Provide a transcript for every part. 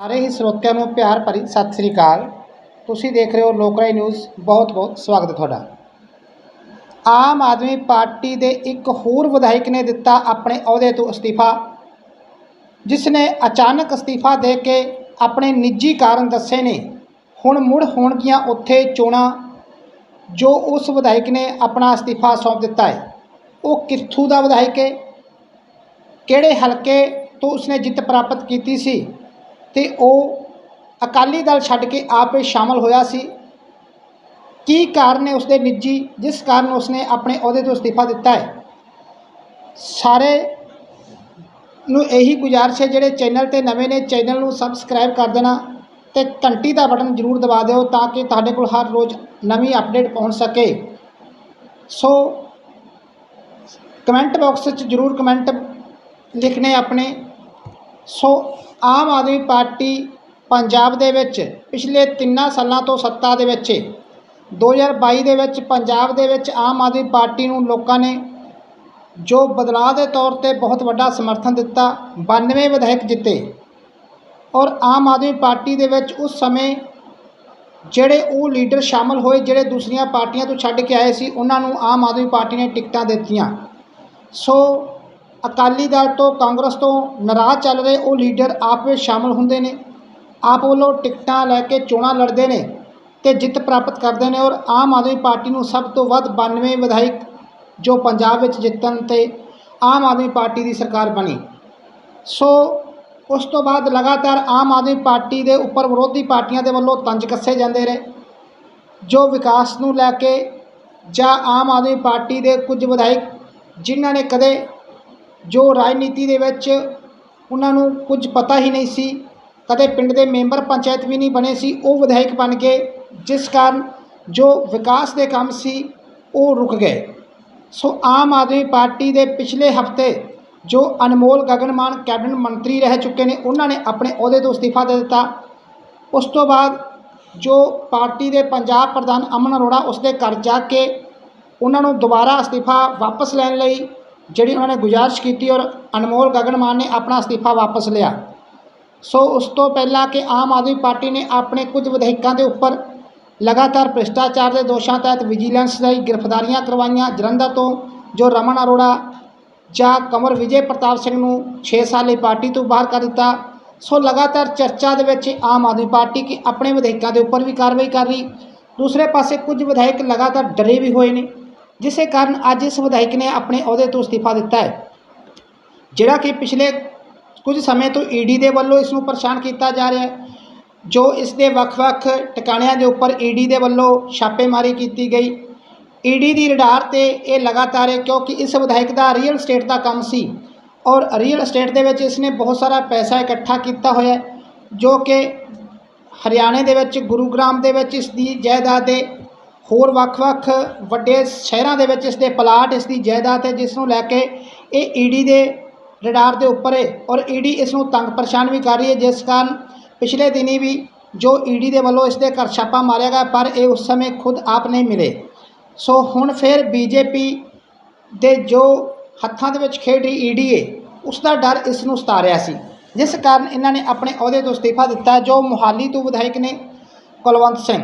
ਸਾਰੇ ਹੀ ਸਰੋਤਿਆਂ ਨੂੰ ਪਿਆਰ ਭਰੀ ਸਤਿ ਸ੍ਰੀ ਅਕਾਲ। ਤੁਸੀਂ ਦੇਖ ਰਹੇ ਹੋ ਲੋਕਰਾਈ ਨਿਊਜ਼। ਬਹੁਤ ਬਹੁਤ ਸਵਾਗਤ ਹੈ ਤੁਹਾਡਾ। ਆਮ ਆਦਮੀ ਪਾਰਟੀ ਦੇ ਇੱਕ ਹੋਰ ਵਿਧਾਇਕ ਨੇ ਦਿੱਤਾ ਆਪਣੇ ਅਹੁਦੇ ਤੋਂ ਅਸਤੀਫਾ ਜਿਸ ਨੇ ਅਚਾਨਕ ਅਸਤੀਫਾ ਦੇ ਕੇ ਆਪਣੇ ਨਿੱਜੀ ਕਾਰਨ ਦੱਸੇ ਨੇ। ਹੁਣ ਮੁੜ ਹੋਣਗੀਆਂ ਉੱਥੇ ਚੋਣਾਂ, ਜੋ ਉਸ ਵਿਧਾਇਕ ਨੇ ਆਪਣਾ ਅਸਤੀਫਾ ਸੌਂਪ ਦਿੱਤਾ ਹੈ। ਉਹ ਕਿੱਥੋਂ ਦਾ ਵਿਧਾਇਕ ਹੈ ਕਿਹੜੇ ਹਲਕੇ ਤੋਂ ਉਸਨੇ ਜਿੱਤ ਪ੍ਰਾਪਤ ਕੀਤੀ ਸੀ? ਤੇ ਉਹ ਅਕਾਲੀ ਦਲ ਛੱਡ ਕੇ ਆਪੇ ਸ਼ਾਮਲ ਹੋਇਆ ਸੀ। ਕੀ ਕਾਰਨ ਹੈ ਉਸਦੇ ਨਿੱਜੀ, ਜਿਸ ਕਾਰਨ ਉਸਨੇ ਆਪਣੇ ਅਹੁਦੇ ਤੋਂ ਅਸਤੀਫਾ ਦਿੱਤਾ ਹੈ? ਸਾਰੇ ਨੂੰ ਇਹੀ ਗੁਜ਼ਾਰਿਸ਼ ਹੈ, ਜਿਹੜੇ ਚੈਨਲ ਤੇ ਨਵੇਂ ਨੇ, ਚੈਨਲ ਨੂੰ ਸਬਸਕ੍ਰਾਈਬ ਕਰ ਦੇਣਾ ਤੇ ਘੰਟੀ ਦਾ ਬਟਨ ਜ਼ਰੂਰ ਦਬਾ ਦਿਓ ਤਾਂ ਕਿ ਤੁਹਾਡੇ ਕੋਲ ਹਰ ਰੋਜ਼ ਨਵੀਂ ਅਪਡੇਟ ਪਹੁੰਚ ਸਕੇ। ਸੋ ਕਮੈਂਟ ਬਾਕਸ ਵਿੱਚ ਜ਼ਰੂਰ ਕਮੈਂਟ ਲਿਖਣੇ ਆਪਣੇ। ਸੋ ਆਮ ਆਦਮੀ ਪਾਰਟੀ ਪੰਜਾਬ ਦੇ ਵਿੱਚ ਪਿਛਲੇ ਤਿੰਨਾਂ ਸਾਲਾਂ ਤੋਂ ਸੱਤਾ ਦੇ ਵਿੱਚ ਹੈ 2022 ਦੇ ਵਿੱਚ ਪੰਜਾਬ ਦੇ ਵਿੱਚ ਆਮ ਆਦਮੀ ਪਾਰਟੀ ਨੂੰ ਲੋਕਾਂ ਨੇ ਜੋ ਬਦਲਾਅ ਦੇ ਤੌਰ ਤੇ ਬਹੁਤ ਵੱਡਾ ਸਮਰਥਨ ਦਿੱਤਾ 92 ਵਿਧਾਇਕ ਜਿੱਤੇ। ਔਰ ਆਮ ਆਦਮੀ ਪਾਰਟੀ ਦੇ ਵਿੱਚ ਉਸ ਸਮੇਂ ਜਿਹੜੇ ਉਹ ਲੀਡਰ ਸ਼ਾਮਲ ਹੋਏ, ਜਿਹੜੇ ਦੂਸਰੀਆਂ ਪਾਰਟੀਆਂ ਤੋਂ ਛੱਡ ਕੇ ਆਏ ਸੀ, ਉਹਨਾਂ ਨੂੰ ਆਮ ਆਦਮੀ ਪਾਰਟੀ ਨੇ ਟਿਕਟਾਂ ਦਿੱਤੀਆਂ। ਸੋ ਅਕਾਲੀ ਦਲ ਤੋਂ ਕਾਂਗਰਸ ਤੋਂ ਨਾਰਾਜ਼ ਚੱਲ ਰਹੇ ਉਹ ਲੀਡਰ ਆਪ ਵਿੱਚ ਸ਼ਾਮਲ ਹੁੰਦੇ ਨੇ। ਆਪ ਵੱਲੋਂ ਟਿਕਟਾਂ ਲੈ ਕੇ ਚੋਣਾਂ ਲੜਦੇ ਨੇ ਤੇ ਜਿੱਤ ਪ੍ਰਾਪਤ ਕਰਦੇ ਨੇ ਔਰ ਆਮ ਆਦਮੀ ਪਾਰਟੀ ਨੂੰ ਸਭ ਤੋਂ ਵੱਧ 92 ਵਿਧਾਇਕ ਜੋ ਪੰਜਾਬ ਵਿੱਚ ਜਿੱਤਣ ਤੇ ਆਮ ਆਦਮੀ ਪਾਰਟੀ ਦੀ ਸਰਕਾਰ ਬਣੀ। ਸੋ ਉਸ ਤੋਂ ਬਾਅਦ ਲਗਾਤਾਰ ਆਮ ਆਦਮੀ ਪਾਰਟੀ ਦੇ ਉੱਪਰ ਵਿਰੋਧੀ ਪਾਰਟੀਆਂ ਦੇ ਵੱਲੋਂ ਤੰਜ ਕੱਸੇ ਜਾਂਦੇ ਰਹੇ। ਜੋ ਵਿਕਾਸ ਨੂੰ ਲੈ ਕੇ ਜਾਂ ਆਮ ਆਦਮੀ ਪਾਰਟੀ ਦੇ ਕੁਝ ਵਿਧਾਇਕ ਜਿਨ੍ਹਾਂ ਨੇ ਕਦੇ ਜੋ ਰਾਜਨੀਤੀ ਦੇ ਵਿੱਚ ਉਹਨਾਂ ਨੂੰ ਕੁਝ ਪਤਾ ਹੀ ਨਹੀਂ ਸੀ, ਕਦੇ ਪਿੰਡ ਦੇ ਮੈਂਬਰ ਪੰਚਾਇਤ ਵੀ ਨਹੀਂ ਬਣੇ ਸੀ, ਉਹ ਵਿਧਾਇਕ ਬਣ ਗਏ ਜਿਸ ਕਾਰਨ ਜੋ ਵਿਕਾਸ ਦੇ ਕੰਮ ਸੀ, ਉਹ ਰੁਕ ਗਏ। ਸੋ ਆਮ ਆਦਮੀ ਪਾਰਟੀ ਦੇ ਪਿਛਲੇ ਹਫ਼ਤੇ ਜੋ ਅਨਮੋਲ ਗਗਨਮਾਨ ਕੈਬਨਿਟ ਮੰਤਰੀ ਰਹਿ ਚੁੱਕੇ ਨੇ, ਉਹਨਾਂ ਨੇ ਆਪਣੇ ਅਹੁਦੇ ਤੋਂ ਅਸਤੀਫਾ ਦੇ ਦਿੱਤਾ। ਉਸ ਤੋਂ ਬਾਅਦ ਜੋ ਪਾਰਟੀ ਦੇ ਪੰਜਾਬ ਪ੍ਰਧਾਨ ਅਮਨ ਅਰੋੜਾ ਉਸ ਦੇ ਘਰ ਜਾ ਕੇ ਉਹਨਾਂ ਨੂੰ ਦੁਬਾਰਾ ਅਸਤੀਫਾ ਵਾਪਸ ਲੈਣ ਲਈ ਜਿਹੜੀ ਉਹਨਾਂ ਨੇ ਗੁਜ਼ਾਰਿਸ਼ ਕੀਤੀ ਔਰ ਅਨਮੋਲ ਗਗਨ ਮਾਨ ਨੇ ਆਪਣਾ ਅਸਤੀਫਾ ਵਾਪਸ ਲਿਆ। ਸੋ ਉਸ ਤੋਂ ਪਹਿਲਾਂ ਕਿ ਆਮ ਆਦਮੀ ਪਾਰਟੀ ਨੇ ਆਪਣੇ ਕੁਝ ਵਿਧਾਇਕਾਂ ਦੇ ਉੱਪਰ ਲਗਾਤਾਰ ਭ੍ਰਿਸ਼ਟਾਚਾਰ ਦੇ ਦੋਸ਼ਾਂ ਤਹਿਤ ਵਿਜੀਲੈਂਸ ਦੀ ਗ੍ਰਿਫਤਾਰੀਆਂ ਕਰਵਾਈਆਂ, ਜਲੰਧਰ ਤੋਂ ਜੋ ਰਮਨ ਅਰੋੜਾ ਜਾਂ ਕੰਵਰ ਵਿਜੇ ਪ੍ਰਤਾਪ ਸਿੰਘ ਨੂੰ 6 ਸਾਲ ਲਈ ਪਾਰਟੀ ਤੋਂ ਬਾਹਰ ਕਰ ਦਿੱਤਾ। ਸੋ ਲਗਾਤਾਰ ਚਰਚਾ ਦੇ ਵਿੱਚ ਆਮ ਆਦਮੀ ਪਾਰਟੀ ਕਿ ਆਪਣੇ ਵਿਧਾਇਕਾਂ ਦੇ ਉੱਪਰ ਵੀ ਕਾਰਵਾਈ ਕਰ ਰਹੀ। ਦੂਸਰੇ ਪਾਸੇ ਕੁਝ ਵਿਧਾਇਕ ਲਗਾਤਾਰ ਡਰੇ ਵੀ ਹੋਏ ਨੇ। ਜਿਸੇ ਕਾਰਨ ਅੱਜ ਇਸ ਵਿਧਾਇਕ ਨੇ ਆਪਣੇ ਅਹੁਦੇ ਤੋਂ ਅਸਤੀਫਾ ਦਿੱਤਾ ਹੈ। ਜਿਹੜਾ ਕਿ ਪਿਛਲੇ ਕੁਝ ਸਮੇਂ ਤੋਂ ਈਡੀ ਦੇ ਵੱਲੋਂ ਇਸ ਨੂੰ ਪਰੇਸ਼ਾਨ ਕੀਤਾ ਜਾ ਰਿਹਾ ਹੈ, ਜੋ ਇਸ ਦੇ ਵੱਖ-ਵੱਖ ਟਿਕਾਣਿਆਂ ਦੇ ਉੱਪਰ ਈਡੀ ਦੇ ਵੱਲੋਂ ਛਾਪੇਮਾਰੀ ਕੀਤੀ ਗਈ। ਈਡੀ ਦੀ ਰਡਾਰ ਤੇ ਇਹ ਲਗਾਤਾਰ ਹੈ, ਕਿਉਂਕਿ ਇਸ ਵਿਧਾਇਕ ਦਾ ਰੀਅਲ ਸਟੇਟ ਦਾ ਕੰਮ ਸੀ ਔਰ ਰੀਅਲ ਸਟੇਟ ਦੇ ਵਿੱਚ ਇਸ ਨੇ ਬਹੁਤ ਸਾਰਾ ਪੈਸਾ ਇਕੱਠਾ ਕੀਤਾ ਹੋਇਆ ਜੋ ਕਿ ਹਰਿਆਣੇ ਦੇ ਵਿੱਚ, ਗੁਰੂਗ੍ਰਾਮ ਦੇ ਵਿੱਚ ਇਸ ਦੀ ਜਾਇਦਾਦ ਦੇ ਹੋਰ ਵੱਖ-ਵੱਖ ਵੱਡੇ ਸ਼ਹਿਰਾਂ ਦੇ ਵਿੱਚ ਇਸ ਦੇ ਪਲਾਟ ਇਸ ਦੀ ਜਾਇਦਾਦ ਹੈ ਜਿਸ ਨੂੰ ਲੈ ਕੇ ਇਹ ਈਡੀ ਦੇ ਰਡਾਰ ਦੇ ਉੱਪਰ ਹੈ ਔਰ ਈਡੀ ਇਸ ਨੂੰ ਤੰਗ ਪਰੇਸ਼ਾਨ ਵੀ ਕਰ ਰਹੀ ਹੈ, ਜਿਸ ਕਾਰਨ ਪਿਛਲੇ ਦਿਨੀ ਵੀ ਜੋ ਈਡੀ ਦੇ ਵੱਲੋਂ ਇਸ ਦੇ ਘਰ ਛਾਪਾ ਮਾਰਿਆ ਗਿਆ, ਪਰ ਇਹ ਉਸ ਸਮੇਂ ਖੁਦ ਆਪ ਨਹੀਂ ਮਿਲੇ। ਸੋ ਹੁਣ ਫਿਰ ਬੀਜੇਪੀ ਦੇ ਜੋ ਹੱਥਾਂ ਦੇ ਵਿੱਚ ਖੇਡ ਰਹੀ ਈਡੀ ਹੈ ਉਸ ਦਾ ਡਰ ਇਸ ਨੂੰ ਸਤਾ ਰਿਹਾ ਸੀ, ਜਿਸ ਕਾਰਨ ਇਹਨਾਂ ਨੇ ਆਪਣੇ ਅਹੁਦੇ ਤੋਂ ਅਸਤੀਫਾ ਦਿੱਤਾ, ਜੋ ਮੁਹਾਲੀ ਤੋਂ ਵਿਧਾਇਕ ਨੇ ਕੁਲਵੰਤ ਸਿੰਘ।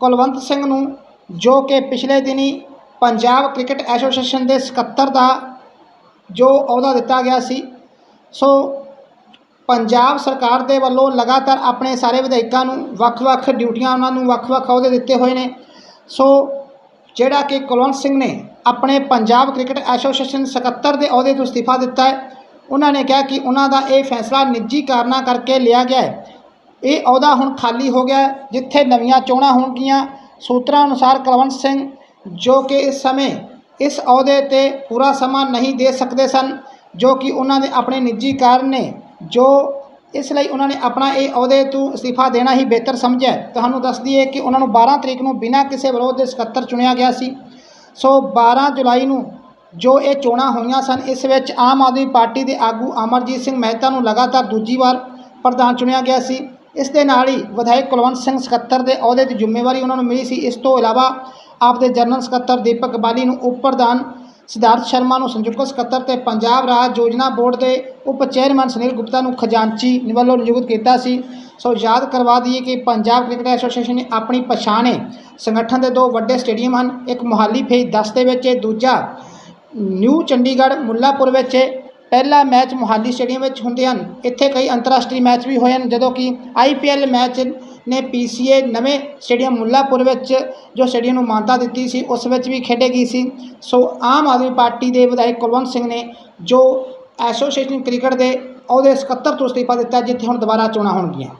ਕੁਲਵੰਤ ਸਿੰਘ ਨੂੰ ਜੋ ਕਿ ਪਿਛਲੇ ਦਿਨੀ ਪੰਜਾਬ ਕ੍ਰਿਕਟ ਐਸੋਸੀਏਸ਼ਨ ਦੇ ਸਕੱਤਰ ਦਾ ਜੋ ਅਹੁਦਾ ਦਿੱਤਾ ਗਿਆ ਸੀ, ਸੋ ਪੰਜਾਬ ਸਰਕਾਰ ਦੇ ਵੱਲੋਂ ਲਗਾਤਾਰ ਆਪਣੇ ਸਾਰੇ ਵਿਧਾਇਕਾਂ ਨੂੰ ਵੱਖ-ਵੱਖ ਡਿਊਟੀਆਂ ਉਹਨਾਂ ਨੂੰ ਵੱਖ-ਵੱਖ ਅਹੁਦੇ ਦਿੱਤੇ ਹੋਏ ਨੇ। ਸੋ ਜਿਹੜਾ ਕਿ ਕੁਲਵੰਤ ਸਿੰਘ ਨੇ ਆਪਣੇ ਪੰਜਾਬ ਕ੍ਰਿਕਟ ਐਸੋਸੀਏਸ਼ਨ ਸਕੱਤਰ ਦੇ ਅਹੁਦੇ ਤੋਂ ਅਸਤੀਫਾ ਦਿੱਤਾ ਹੈ, ਉਹਨਾਂ ਨੇ ਕਿਹਾ ਕਿ ਉਹਨਾਂ ਦਾ ਇਹ ਫੈਸਲਾ ਨਿੱਜੀ ਕਾਰਨਾਂ ਕਰਕੇ ਲਿਆ ਗਿਆ ਹੈ। ਇਹ ਅਹੁਦਾ ਹੁਣ ਖਾਲੀ ਹੋ ਗਿਆ ਜਿੱਥੇ ਨਵੀਆਂ ਚੋਣਾਂ ਹੋਣਗੀਆਂ ਸੂਤਰਾਂ ਅਨੁਸਾਰ ਕੁਲਵੰਤ ਸਿੰਘ, ਜੋ ਕਿ ਇਸ ਸਮੇਂ ਇਸ ਅਹੁਦੇ ਤੇ ਪੂਰਾ ਸਮਾਂ ਨਹੀਂ ਦੇ ਸਕਦੇ ਸਨ, ਜੋ ਕਿ ਉਹਨਾਂ ਦੇ ਆਪਣੇ ਨਿੱਜੀ ਕਾਰਨ ਨੇ, ਜੋ ਇਸ ਲਈ ਉਹਨਾਂ ਨੇ ਆਪਣਾ ਇਹ ਅਹੁਦੇ ਤੋਂ ਅਸਤੀਫਾ ਦੇਣਾ ਹੀ ਬਿਹਤਰ ਸਮਝਿਆ। ਤੁਹਾਨੂੰ ਦੱਸ ਦਈਏ ਕਿ ਉਹਨਾਂ ਨੂੰ 12 ਤਰੀਕ ਨੂੰ ਬਿਨਾਂ ਕਿਸੇ ਵਿਰੋਧ ਦੇ ਸਕੱਤਰ ਚੁਣਿਆ ਗਿਆ ਸੀ। ਸੋ 12 ਜੁਲਾਈ ਨੂੰ ਜੋ ਇਹ ਚੋਣਾਂ ਹੋਈਆਂ ਸਨ, ਇਸ ਵਿੱਚ ਆਮ ਆਦਮੀ ਪਾਰਟੀ ਦੇ ਆਗੂ ਅਮਰਜੀਤ ਸਿੰਘ ਮਹਿਤਾ ਨੂੰ ਲਗਾਤਾਰ ਦੂਜੀ ਵਾਰ ਪ੍ਰਧਾਨ ਚੁਣਿਆ ਗਿਆ ਸੀ। ਇਸ ਦੇ ਨਾਲ ਹੀ ਵਿਧਾਇਕ ਕੁਲਵੰਤ ਸਿੰਘ ਸਕੱਤਰ ਦੇ ਅਹੁਦੇ ਦੀ ਜ਼ਿੰਮੇਵਾਰੀ ਉਹਨਾਂ ਨੂੰ ਮਿਲੀ ਸੀ। ਇਸ ਤੋਂ ਇਲਾਵਾ ਆਪਦੇ ਜਨਰਲ ਸਕੱਤਰ ਦੀਪਕ ਬਾਲੀ ਨੂੰ ਉਪ ਪ੍ਰਧਾਨ ਸਿਧਾਰਥ ਸ਼ਰਮਾ ਨੂੰ ਸੰਯੁਕਤ ਸਕੱਤਰ ਤੇ ਪੰਜਾਬ ਰਾਜ ਯੋਜਨਾ ਬੋਰਡ ਦੇ ਉਪ ਚੇਅਰਮੈਨ ਸੁਨੀਲ ਗੁਪਤਾ ਨੂੰ ਖਜ਼ਾਨਚੀ ਵੱਲੋਂ ਨਿਯੁਕਤ ਕੀਤਾ ਸੀ। ਸੋ ਯਾਦ ਕਰਵਾ ਦਈਏ ਕਿ ਪੰਜਾਬ ਕ੍ਰਿਕਟ ਐਸੋਸੀਏਸ਼ਨ ਨੇ ਆਪਣੀ ਪਛਾਣੇ ਸੰਗਠਨ ਦੇ ਦੋ ਵੱਡੇ ਸਟੇਡੀਅਮ ਹਨ। ਇੱਕ ਮੁਹਾਲੀ ਫੇਜ਼ 10 ਦੇ ਵਿੱਚ ਹੈ ਦੂਜਾ ਨਿਊ ਚੰਡੀਗੜ੍ਹ ਮੁੱਲਾਪੁਰ ਵਿੱਚ। ਹੈ। ਪਹਿਲਾ ਮੈਚ ਮੁਹਾਲੀ ਸਟੇਡੀਅਮ ਵਿੱਚ ਹੁੰਦੇ ਹਨ। ਇੱਥੇ ਕਈ ਅੰਤਰਰਾਸ਼ਟਰੀ ਮੈਚ ਵੀ ਹੋਏ ਹਨ, ਜਦੋਂ ਕਿ ਆਈਪੀਐਲ ਮੈਚ ਨੇ ਪੀਸੀਏ ਨਵੇਂ ਸਟੇਡੀਅਮ ਮੁੱਲਾਪੁਰ ਵਿੱਚ ਜੋ ਸਟੇਡੀਅਮ ਨੂੰ ਮਾਨਤਾ ਦਿੱਤੀ ਸੀ, ਉਸ ਵਿੱਚ ਵੀ ਖੇਡੇ ਗਈ ਸੀ। ਸੋ ਆਮ ਆਦਮੀ ਪਾਰਟੀ ਦੇ ਵਿਧਾਇਕ ਕੁਲਵੰਤ ਸਿੰਘ ਨੇ ਜੋ ਐਸੋਸੀਏਸ਼ਨ ਕ੍ਰਿਕਟ ਦੇ ਉਹਦੇ ਸਕੱਤਰ ਤੋਂ ਅਸਤੀਫਾ ਦਿੱਤਾ, ਜਿੱਥੇ ਹੁਣ ਦੁਬਾਰਾ ਚੋਣਾਂ ਹੋਣਗੀਆਂ।